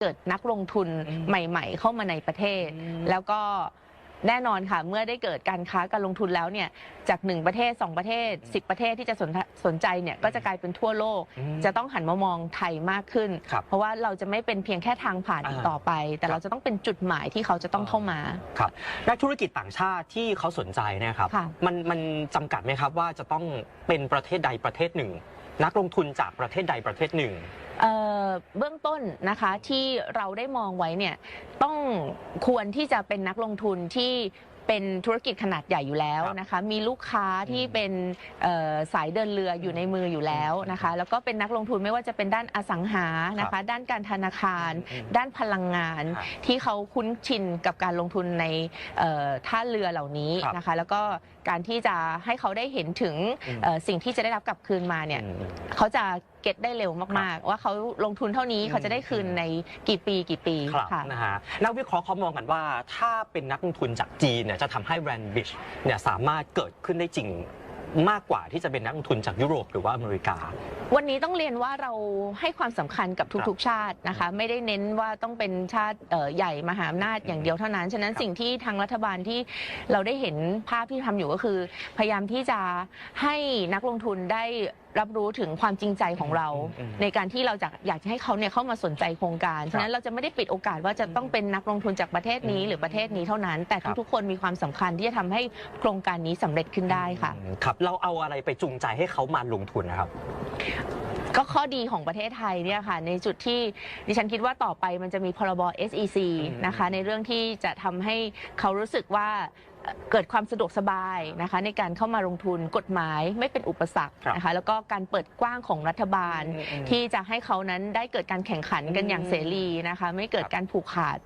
เกิดนักลงทุนอืมใหม่ ๆ เข้ามาในประเทศอืมแล้วก็แน่นอนค่ะ เมื่อได้เกิดการค้าการลงทุนแล้วเนี่ยจากหนึ่งประเทศสองประเทศสิบประเทศที่จะสนสนใจเนี่ยก็จะกลายเป็นทั่วโลกอืมจะต้องหันมามองไทยมากขึ้นครับเพราะว่าเราจะไม่เป็นเพียงแค่ทางผ่านอีกอ่าต่อไป แต่ครับเราจะต้องเป็นจุดหมายที่เขาจะต้องเข้ามาครับนักธุรกิจต่างชาติที่เขาสนใจเนะครับค่ะมันมันจำกัดไหมครับว่าจะต้องเป็นประเทศใดประเทศหนึ่ง นักลงทุนจากประเทศใดประเทศหนึ่ง เอ่อเบื้องต้นนะคะที่เราได้มองไว้เนี่ยต้องควรที่จะเป็นนักลงทุนที่ เป็นธุรกิจขนาดใหญ่อยู่แล้วครับนะคะ มีลูกค้าที่อืมเป็นเอ่อสายเดินเรืออยู่ในมืออยู่แล้วนะคะ แล้วก็เป็นนักลงทุนไม่ว่าจะเป็นด้านอสังหานะครัคะบด้านการธนาคารอืมด้านพลังงานครับที่เขาคุ้นชินกับการลงทุนในเอ่อท่าเรือเหล่านี้ครับนะคะ แล้วก็การที่จะให้เขาได้เห็นถึงอืมเอ่อสิ่งที่จะได้รับกลับคืนมาเนี่ยอืมเขาจะเก็ตได้เร็วมากๆ ว่าเขาลงทุนเท่านี้อืมเขาจะได้คืนในกี่ปีกี่ปีครับค่ะ นะฮะนักวิเคราะห์เขามองกันว่า ถ้าเป็นนักลงทุนจากจีนเนี่ยจะทำให้แบรนด์บิชเนี่ยสามารถเกิดขึ้นได้จริงมากกว่าที่จะเป็นนักลงทุนจากยุโรปหรือว่าอเมริกา วันนี้ต้องเรียนว่าเราให้ความสำคัญกับทุกๆ ชาตินะคะ ไม่ได้เน้นว่าต้องเป็นชาติเอ่อใหญ่มหาอำนาจอย่างเดียวเท่านั้น ฉะนั้นครับสิ่งที่ทางรัฐบาลที่เราได้เห็นภาพที่ทำอยู่ก็คือ พยายามที่จะให้นักลงทุนได้ รับรู้ถึงความจริงใจของเราอืมในการที่เราจะอยากจะให้เขาเนี่ยเข้ามาสนใจโครงการฉะนั้นเราจะไม่ได้ปิดโอกาสว่าจะต้องเป็นนักลงทุนจากประเทศนี้อืมหรือประเทศนี้เท่านั้น แต่ครับ ทุกๆคนมีความสำคัญที่จะทำให้โครงการนี้สำเร็จขึ้นได้ค่ะ อืมครับ เราเอาอะไรไปจูงใจให้เขามาลงทุนนะครับ ก็ข้อดีของประเทศไทยเนี่ยค่ะในจุดที่ดิฉันคิดว่าต่อไปมันจะมีพรบ SEC อืมนะคะในเรื่องที่จะทำให้เขารู้สึกว่าเอ่อเกิดความสะดวกสบายนะคะในการเข้ามาลงทุนกฎหมายไม่เป็นอุปสรรคครับนะคะแล้วก็การเปิดกว้างของรัฐบาลอืมอืมที่จะให้เขานั้นได้เกิดการแข่งขันกันอย่างเสรีนะคะไม่เกิดครับการผูกขาด